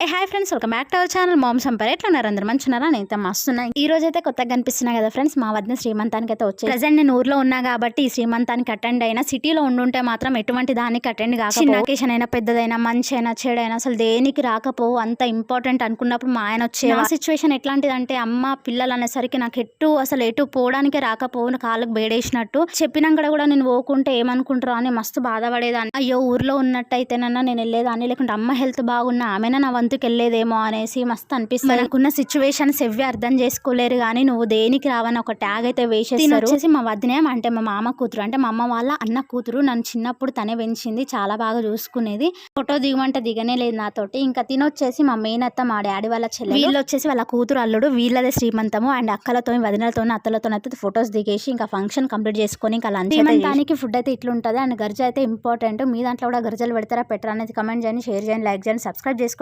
Hi friends welcome back to our channel. Ma'am సంపర్ ఎట్లా ఉన్నారు? అందరు మంచున్నారా నేను అయితే మస్తున్నాయి ఈ రోజు అయితే కొత్తగా కనిపిస్తున్నా కదా ఫ్రెండ్స్ మా వద్ద శ్రీమంతానికి అయితే వచ్చి ప్రజెంట్ నేను ఊర్లో ఉన్నా కాబట్టి ఈ శ్రీమంతానికి అటెండ్ అయినా సిటీలో ఉండుంటే మాత్రం ఎటువంటి దానికి అటెండ్ కాక చిన్న అయినా పెద్దదైనా మంచి అయినా చెడైనా అసలు దేనికి రాకపోవు. అంత ఇంపార్టెంట్ అనుకున్నప్పుడు మా ఆయన వచ్చే నా సిచ్యువేషన్ ఎట్లాంటిది అంటే అమ్మ పిల్లలు అనేసరికి నాకు ఎటు అసలు ఎటు పోవడానికే రాకపోవు కాళ్ళకు బేడేసినట్టు. చెప్పినాక కూడా నేను పోకుంటే ఏమనుకుంటారో అని మస్తు బాధపడేదాన్ని. అయ్యో ఊర్లో ఉన్నట్టయితేనన్నా నేను వెళ్ళేదాన్ని. లేకుంటే అమ్మ హెల్త్ బాగున్నా ఆమెనా నా వంతుకి వెళ్ళేదేమో అనేసి మస్తు అనిపిస్తుంది. మనకున్న సిచ్యువేషన్స్ ఎవ్వి అర్థం చేసుకోలేరు కానీ నువ్వు దేనికి రావని ఒక ట్యాగ్ అయితే వేసేస్తారు. వచ్చేసి మా వదినే అంటే మా మామ కూతురు అంటే మా అమ్మ వాళ్ళ అన్న కూతురు నన్ను చిన్నప్పుడు తనే పెంచింది చాలా బాగా చూసుకునేది. ఫోటో దిగమంటే దిగనే లేదు నాతోటి. ఇంకా తినొచ్చేసి మా మేనత్త మా డాడీ వాళ్ళ చెల్లి వీళ్ళు వచ్చేసి వాళ్ళ కూతురు అల్లుడు వీళ్ళదే శ్రీమంతము అండ్ అక్కలతో వదినలతో అత్తలతో అయితే ఫొటోస్ దిగేసి ఇంకా ఫంక్షన్ కంప్లీట్ చేసుకొని ఇంకా లంచ్ శ్రీమంతానికి ఫుడ్ అయితే ఇట్లుంటది అండ్ గర్జ అయితే ఇంపార్టెంట్. మీ దాంట్లో కూడా గర్జలు పెడతారా పెట్టరా అనేది కమెంట్ చేయండి షేర్ చేయండి లైక్ చేయండి సబ్స్క్రైబ్ చేసుకోండి.